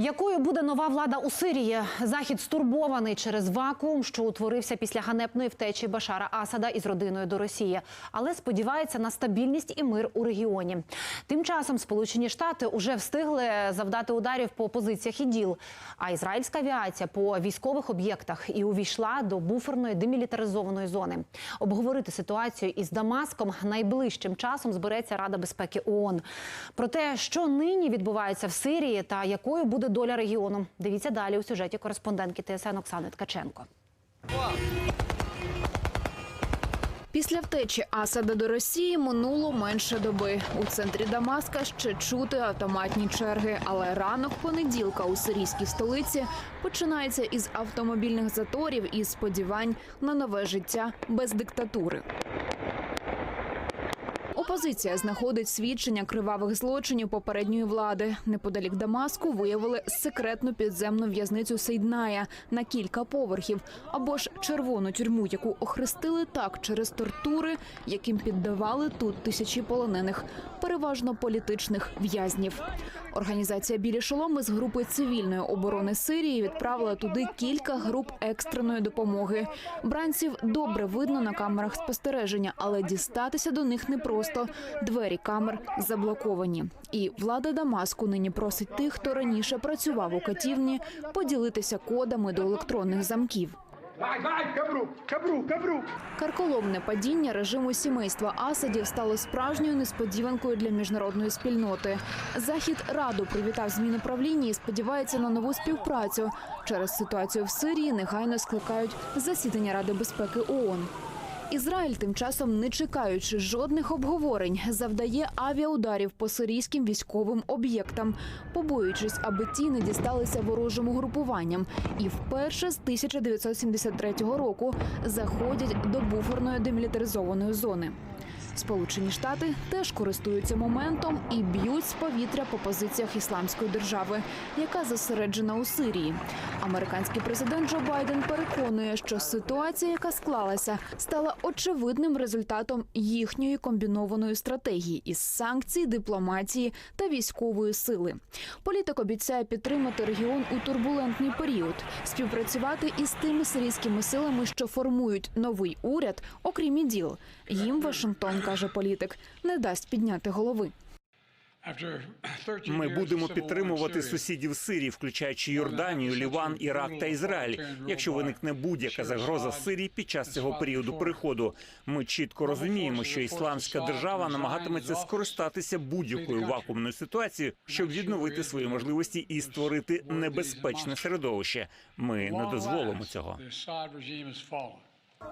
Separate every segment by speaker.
Speaker 1: Якою буде нова влада у Сирії? Захід стурбований через вакуум, що утворився після ганебної втечі Башара Асада із родиною до Росії, але сподівається на стабільність і мир у регіоні. Тим часом Сполучені Штати уже встигли завдати ударів по позиціях іділ. А ізраїльська авіація по військових об'єктах і увійшла до буферної демілітаризованої зони. Обговорити ситуацію із Дамаском найближчим часом збереться Рада безпеки ООН. Про те, що нині відбувається в Сирії та якою буде доля регіону, дивіться далі у сюжеті кореспондентки ТСН Оксани Ткаченко.
Speaker 2: Після втечі Асада до Росії минуло менше доби. У центрі Дамаска ще чути автоматні черги. Але ранок понеділка у сирійській столиці починається із автомобільних заторів і сподівань на нове життя без диктатури. Опозиція знаходить свідчення кривавих злочинів попередньої влади. Неподалік Дамаску виявили секретну підземну в'язницю Сейдная на кілька поверхів, або ж червону тюрму, яку охрестили так через тортури, яким піддавали тут тисячі полонених, переважно політичних в'язнів. Організація Білі шоломи з групи цивільної оборони Сирії відправила туди кілька груп екстреної допомоги. Бранців добре видно на камерах спостереження, але дістатися до них непросто. Двері камер заблоковані. І влада Дамаску нині просить тих, хто раніше працював у катівні, поділитися кодами до електронних замків. Карколомне падіння режиму сімейства Асадів стало справжньою несподіванкою для міжнародної спільноти. Захід раду привітав зміни правління і сподівається на нову співпрацю. Через ситуацію в Сирії негайно скликають засідання Ради безпеки ООН. Ізраїль тим часом, не чекаючи жодних обговорень, завдає авіаударів по сирійським військовим об'єктам, побоюючись, аби ті не дісталися ворожим угрупуванням. І вперше з 1973 року заходять до буферної демілітаризованої зони. Сполучені Штати теж користуються моментом і б'ють з повітря по позиціях ісламської держави, яка зосереджена у Сирії. Американський президент Джо Байден переконує, що ситуація, яка склалася, стала очевидним результатом їхньої комбінованої стратегії із санкцій, дипломатії та військової сили. Політик обіцяє підтримати регіон у турбулентний період, співпрацювати із тими сирійськими силами, що формують новий уряд, окрім іділ. Їм Вашингтон каже політик, не дасть підняти голови.
Speaker 3: Ми будемо підтримувати сусідів Сирії, включаючи Йорданію, Ліван, Ірак та Ізраїль. Якщо виникне будь-яка загроза Сирії під час цього періоду переходу, ми чітко розуміємо, що ісламська держава намагатиметься скористатися будь-якою вакуумною ситуацією, щоб відновити свої можливості і створити небезпечне середовище. Ми не дозволимо цього.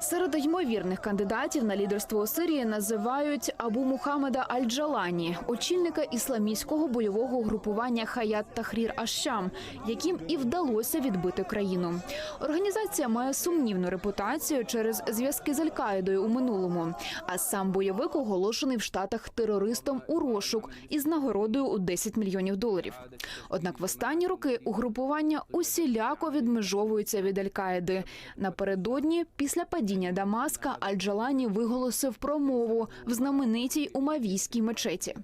Speaker 2: Серед ймовірних кандидатів на лідерство у Сирії називають Абу Мухаммеда Аль-Джалані, очільника ісламістського бойового угрупування Хаят Тахрір Аш-Шам, яким і вдалося відбити країну. Організація має сумнівну репутацію через зв'язки з Аль-Каїдою у минулому. А сам бойовик оголошений в Штатах терористом у розшук із нагородою у 10 мільйонів доларів. Однак в останні роки угрупування усіляко відмежовується від Аль-Каїди. Напередодні, після падіння Дамаска, Аль-Джалані виголосив промову в знаменитій умавійській мечеті.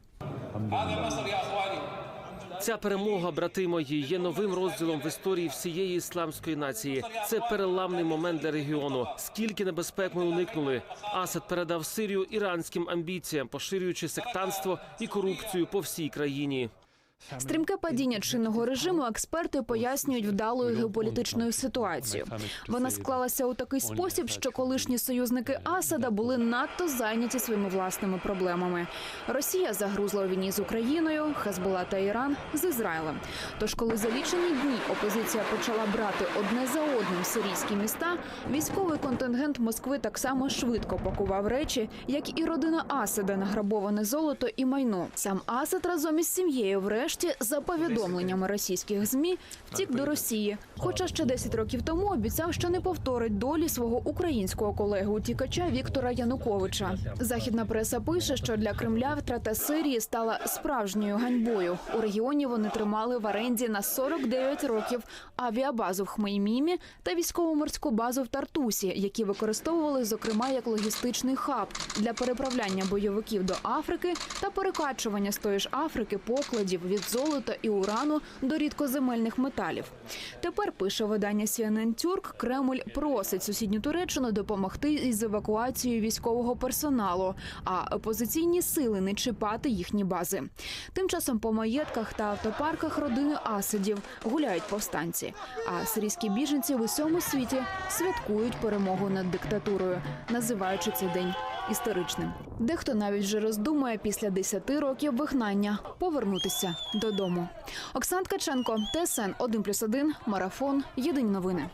Speaker 4: Ця перемога, брати мої, є новим розділом в історії всієї ісламської нації. Це переламний момент для регіону. Скільки небезпек ми уникнули. Асад передав Сирію іранським амбіціям, поширюючи сектанство і корупцію по всій країні.
Speaker 2: Стрімке падіння чинного режиму експерти пояснюють вдалою геополітичною ситуацією. Вона склалася у такий спосіб, що колишні союзники Асада були надто зайняті своїми власними проблемами. Росія загрузла у війні з Україною, Хезбола та Іран з Ізраїлем. Тож, коли за лічені дні опозиція почала брати одне за одним сирійські міста, військовий контингент Москви так само швидко пакував речі, як і родина Асада, награбоване золото і майно. Сам Асад разом із сім'єю, врешті, за повідомленнями російських змі, втік до Росії. Хоча ще 10 років тому обіцяв, що не повторить долі свого українського колеги утікача Віктора Януковича. Західна преса пише, що для Кремля втрата Сирії стала справжньою ганьбою. У регіоні вони тримали в оренді на 49 років авіабазу в Хмеймімі та військово-морську базу в Тартусі, які використовували зокрема як логістичний хаб для переправляння бойовиків до Африки та перекачування з тої ж Африки покладів від золота і урану до рідкоземельних металів. Пише видання CNN Turk, Кремль просить сусідню Туреччину допомогти із евакуацією військового персоналу, а опозиційні сили не чіпати їхні бази. Тим часом по маєтках та автопарках родини Асадів гуляють повстанці. А сирійські біженці в усьому світі святкують перемогу над диктатурою, називаючи цей день історичним. Дехто навіть вже роздумує після 10 років вигнання повернутися додому. Оксан Ткаченко, ТСН 1+,1, Марафон. Єдині новини.